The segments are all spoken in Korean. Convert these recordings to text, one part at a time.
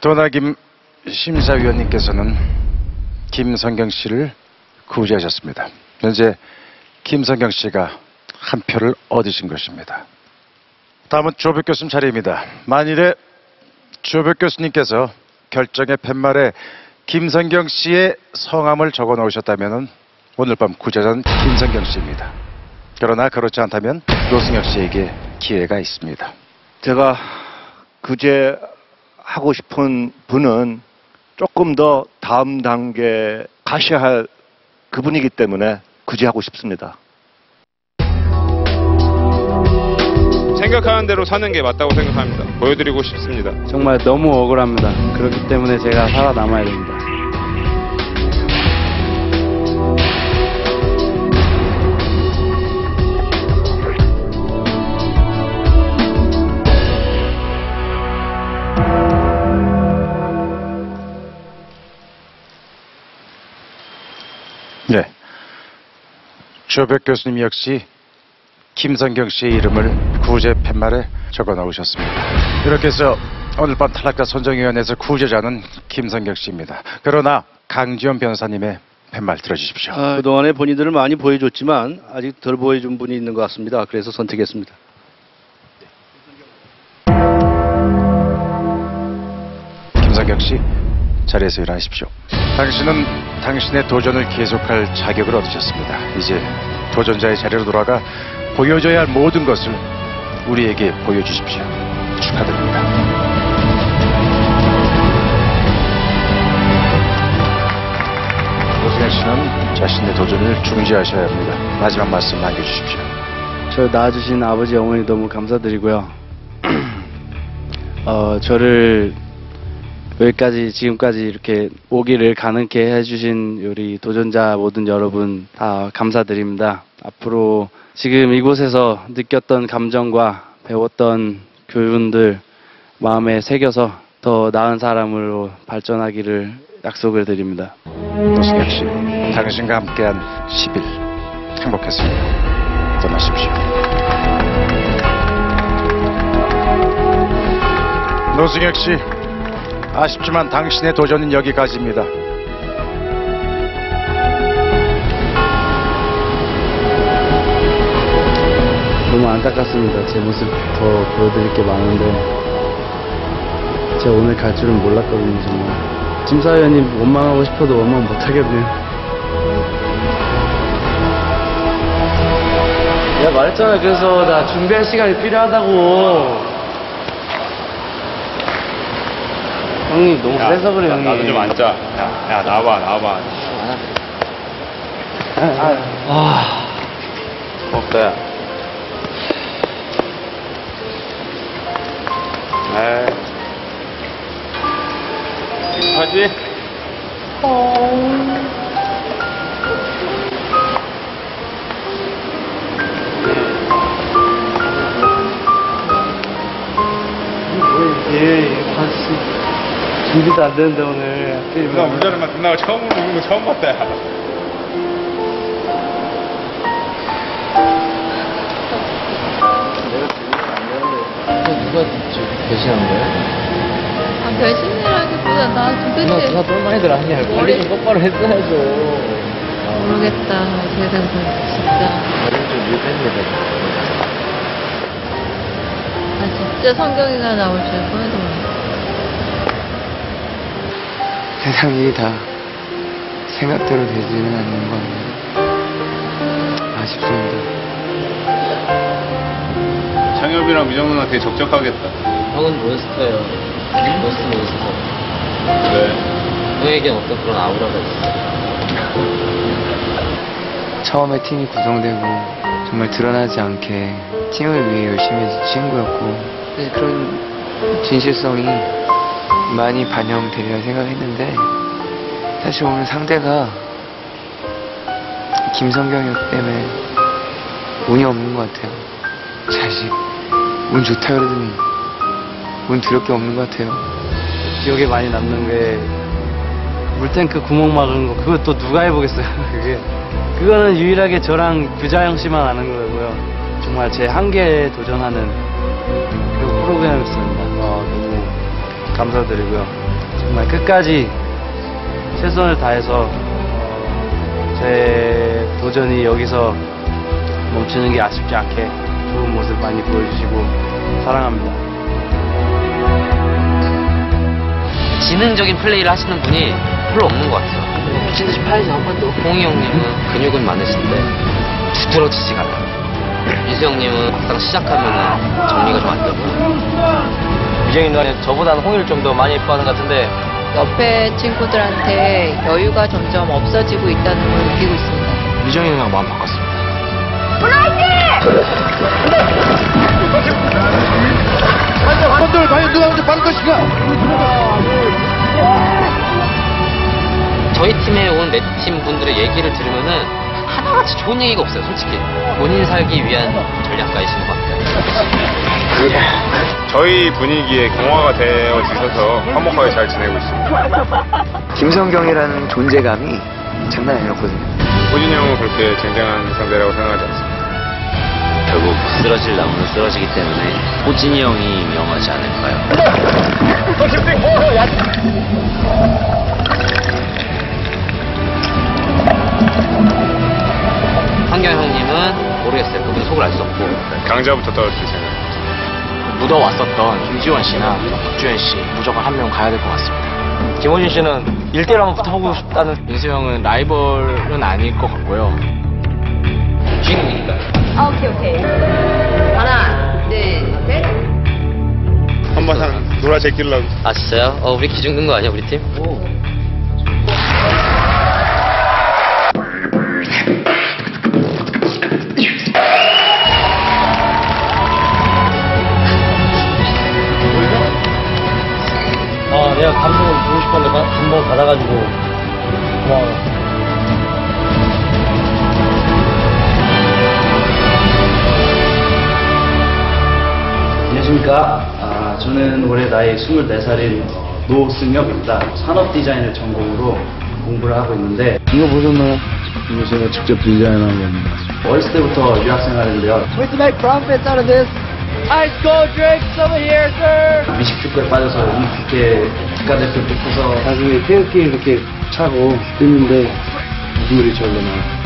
도나김 심사위원님께서는 김성경 씨를 구제하셨습니다. 현재 김성경 씨가 한 표를 얻으신 것입니다. 다음은 조백 교수님 자리입니다. 만일에 조백 교수님께서 결정의 팻말에 김성경 씨의 성함을 적어 놓으셨다면 오늘 밤 구제자는 김성경 씨입니다. 그러나 그렇지 않다면 노승혁 씨에게 기회가 있습니다. 제가 그제 하고 싶은 분은 조금 더 다음 단계 가셔야 할 그분이기 때문에 그제 하고 싶습니다. 생각하는 대로 사는 게 맞다고 생각합니다. 보여드리고 싶습니다. 정말 너무 억울합니다. 그렇기 때문에 제가 살아남아야 됩니다. 조백 교수님 역시 김성경 씨의 이름을 구제 팻말에 적어 놓으셨습니다. 이렇게 해서 오늘 밤 탈락자 선정위원회에서 구제자는 김성경 씨입니다. 그러나 강지원 변호사님의 팻말 들어주십시오. 아, 그동안에 본인들을 많이 보여줬지만 아직 덜 보여준 분이 있는 것 같습니다. 그래서 선택했습니다. 김성경 씨 자리에서 일어나십시오. 당신은 당신의 도전을 계속할 자격을 얻으셨습니다. 이제 도전자의 자리로 돌아가 보여줘야 할 모든 것을 우리에게 보여주십시오. 축하드립니다. 노승현 씨는 자신의 도전을 중지하셔야 합니다. 마지막 말씀 남겨주십시오. 저를 낳아주신 아버지 어머니 너무 감사드리고요. 어, 저를 여기까지 지금까지 이렇게 오기를 가능케 해주신 우리 도전자 모든 여러분 다 감사드립니다. 앞으로 지금 이곳에서 느꼈던 감정과 배웠던 교훈들 마음에 새겨서 더 나은 사람으로 발전하기를 약속을 드립니다. 노승현 씨, 당신과 함께한 10일 행복했습니다. 떠나십시오. 노승혁 씨, 아쉽지만 당신의 도전은 여기까지입니다. 너무 안타깝습니다. 제 모습 더 보여드릴 게 많은데 제가 오늘 갈 줄은 몰랐거든요. 정말 심사위원님 원망하고 싶어도 원망 못하겠네요. 내가 말했잖아. 그래서 나 준비할 시간이 필요하다고. 형님 너무 세서 그래 형님. 나도 좀 앉아. 야, 야 나와봐, 나와봐. 아. 없다, 야. 에이. 하지? 예, 준비도 안 되는데 오늘 하필이면. 누나 운전하면 누나가 처음으로 우는 거 처음 봤다, 야. 누가 배신한 거야? 아, 배신이라기보다 나 누나 도대체 누나 똘마 애들 아니야 관리 좀 똑바로 했어야죠 모르겠다. 쟤는 진짜. 좀 유배입니다 나 진짜 성경이가 나올 줄 꿈에도 몰랐어. 세상 일이 다 생각대로 되지는 않는 건 아쉽습니다. 창엽이랑 미정 누나 되게 적적하겠다. 형은 몬스터예요 몬스터 몬스터 그래. 형에겐 어떤 그런 아우라가 있어 처음에 팀이 구성되고 정말 드러나지 않게 팀을 위해 열심히 해준 친구였고 사실 그런 진실성이 많이 반영되리라 생각했는데 사실 오늘 상대가 김성경이었기 때문에 운이 없는 것 같아요. 자식 운 좋다 그러더니 운 드럽게 없는 것 같아요. 기억에 많이 남는 게 물탱크 구멍 막은 거 그거 또 누가 해보겠어요 그게. 그거는 유일하게 저랑 규자영 씨만 아는 거고요. 정말 제 한계에 도전하는 그 프로그램이었습니다. 아, 너무 감사드리고요 정말 끝까지 최선을 다해서 어, 제 도전이 여기서 멈추는 게 아쉽지 않게 좋은 모습 많이 보여주시고 사랑합니다. 지능적인 플레이를 하시는 분이 별로 없는 것 같아요. 미친 듯이 팔지 한 번도. 홍희 형님은 근육은 많으신데 두드러지지가 않아요. 이수 형님은 막상 시작하면 정리가 좀 안 되고. 누나 저보다는 홍희를 좀 더 많이 예뻐하는 것 같은데 옆에 친구들한테 여유가 점점 없어지고 있다는 걸 느끼고 있습니다. 미정이 누나가 마음 바꿨습니다. 한들 과연 누가 먼저 빠를 것인가? 저희 팀에 온 네 팀 분들의 얘기를 들으면은 하나같이 좋은 얘기가 없어요, 솔직히. 본인 살기 위한 전략가이신 것 같아요. 저희 분위기에 경화가 되어 있어서 화목하게 잘 지내고 있습니다. 김성경이라는 존재감이 장난 아니었거든요. 호진이 형은 그렇게 쟁쟁한 상대라고 생각하지 않습니다. 결국 쓰러질 나무는 쓰러지기 때문에 호진이 형이 명하지 않을까요? 황경 형님은 모르겠어요. 그분 속을 알 수 없고 강자부터 떨어질 생각. 묻어왔었던 김지원 씨나 박주현 씨 무조건 한 명 가야 될 것 같습니다. 김호진 씨는 1대1 한번 붙어보고 싶다는 민수 형은 라이벌은 아닐 것 같고요. 주인공이니까요. 아, 오케이, 오케이. 하나, 둘, 셋. 한바탕 놀아 제끼려고. 아 진짜요? 어 우리 기준 끈거 아니야 우리 팀? 아 감동 감동 받아가지고 고마워. 안녕하십니까. 아, 저는 올해 나이 24살인 노승엽입니다. 산업 디자인을 전공으로 공부를 하고 있는데 이거 보셨나요? 이거 제가 직접 디자인한 겁니다. 어렸을 때부터 유학 생활했는데요. With my profits out of this, I go drink some here, sir. 미식축구에 빠져서 이 국회 국가대표 뽑혀서 나중에 태극기 이렇게 차고 뛰는데 눈물이 절로 나요.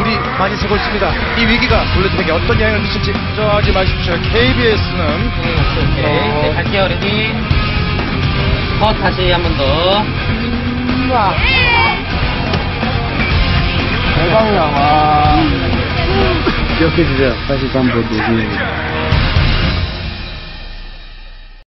우리 많이 쓰고 있습니다. 이 위기가 블루팀에게 어떤 영향을 미칠지 걱정하지 마십시오. KBS는 오케이 네 갈게요 레디. 컷 다시 한 번 더. 대박이야, 와. 기억해주세요. 83번 노승엽.